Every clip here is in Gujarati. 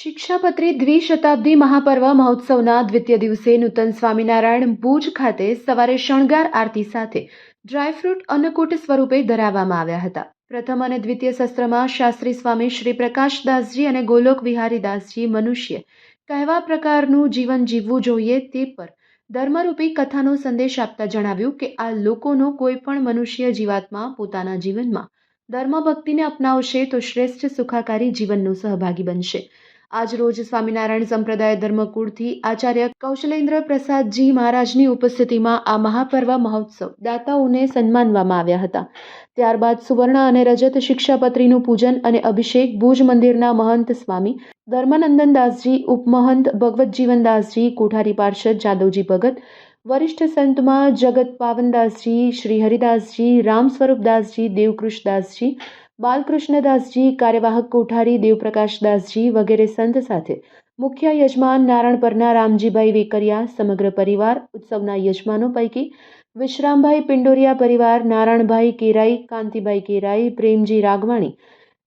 શિક્ષાપત્રી દ્વિશતાબ્દી મહાપર્વ મહોત્સવના દ્વિતીય દિવસે નૂતન સ્વામિનારાયણ ભુજ ખાતે સવારે શણગાર આરતી સાથે ડ્રાયફ્રૂટ અન્નકૂટ સ્વરૂપે ધરાવવામાં આવ્યા હતા. પ્રથમ અને દ્વિતીય શસ્ત્રમાં શાસ્ત્રી સ્વામી શ્રી પ્રકાશદાસજી અને ગોલોક વિહારીદાસજી મનુષ્ય કહેવા પ્રકારનું જીવન જીવવું જોઈએ તે પર ધર્મરૂપી કથાનો સંદેશ આપતા જણાવ્યું કે આ લોકોનો કોઈ પણ મનુષ્ય જીવાત્મા પોતાના જીવનમાં ધર્મ ભક્તિને અપનાવશે તો શ્રેષ્ઠ સુખાકારી જીવનનો સહભાગી બનશે. આજ રોજ સ્વામિનારાયણ સંપ્રદાય ધર્મકુળથી આચાર્ય કૌશલેન્દ્ર પ્રસાદજી મહારાજની ઉપસ્થિતિમાં આ મહાપર્વ મહોત્સવ દાતાઓને સન્માનવામાં આવ્યા હતા. ત્યારબાદ સુવર્ણ અને રજત શિક્ષાપત્રીનું પૂજન અને અભિષેક ભુજ મંદિરના મહંત સ્વામી ધર્મનંદન દાસજી ઉપમહંત ભગવતજીવનદાસજી, કોઠારી પાર્ષદ જાદવજી ભગત, વરિષ્ઠ સંતમાં જગત પાવનદાસજી, શ્રી હરિદાસજી, રામ સ્વરૂપદાસજી, દેવકૃષ્ણદાસજી બાલકૃષ્ણદાસજી, કાર્યવાહક કોઠારી, દેવપ્રકાશદાસજી વગેરે સંત સાથે મુખ્ય યજમાન નારણપરના રામજીભાઈ વેકરિયા, સમગ્ર પરિવાર ઉત્સવના યજમાનો પૈકી વિશ્રામભાઈ પિંડોરિયા પરિવાર, નારાયણભાઈ કેરાઈ, કાંતિભાઈ કેરાઈ, પ્રેમજી રાગવાણી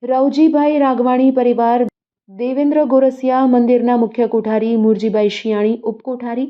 રવજીભાઈ રાગવાણી પરિવાર, દેવેન્દ્ર ગોરસિયા મંદિરના મુખ્ય કોઠારી, મુરજીભાઈ શિયાણી ઉપકોઠારી,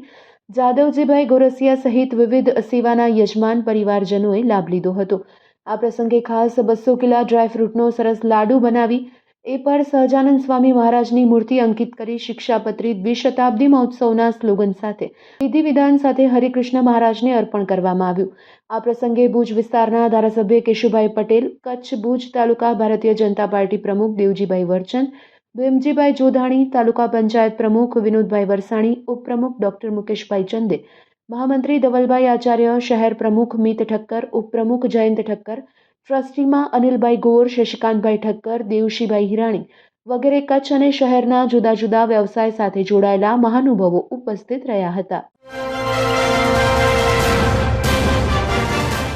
જાદવજીભાઈ ગોરસિયા સહિત વિવિધ સેવાના યજમાન પરિવારજનોએ લાભ લીધો હતો. આ પ્રસંગે ખાસ બસો કિલા ડ્રાયફ્રૂટનો સરસ લાડુ બનાવી એ પર સહજાનંદ સ્વામી મહારાજની મૂર્તિ અંકિત કરી શિક્ષાપત્રી દ્વિશતાબ્દી મહોત્સવના સ્લોગન સાથે વિધિ વિધાન સાથે હરિકૃષ્ણ મહારાજને અર્પણ કરવામાં આવ્યું. આ પ્રસંગે ભુજ વિસ્તારના ધારાસભ્ય કેશુભાઈ પટેલ, કચ્છ ભુજ તાલુકા ભારતીય જનતા પાર્ટી પ્રમુખ દેવજીભાઈ વરચંદ ભીમજીભાઈ જોધાણી, તાલુકા પંચાયત પ્રમુખ વિનોદભાઈ વરસાણી, ઉપપ્રમુખ ડોક્ટર મુકેશભાઈ ચંદે મહામંત્રી ધવલભાઈ આચાર્ય, શહેર પ્રમુખ મિત ઠક્કર ઉપપ્રમુખ જયંત ઠક્કર, ટ્રસ્ટીમાં અનિલભાઈ ગોર, શશિકાંતભાઈ ઠક્કર, દેવશીભાઈ હિરાણી વગેરે કચ્છ અને શહેરના જુદા જુદા વ્યવસાય સાથે જોડાયેલા મહાનુભાવો ઉપસ્થિત રહ્યા હતા.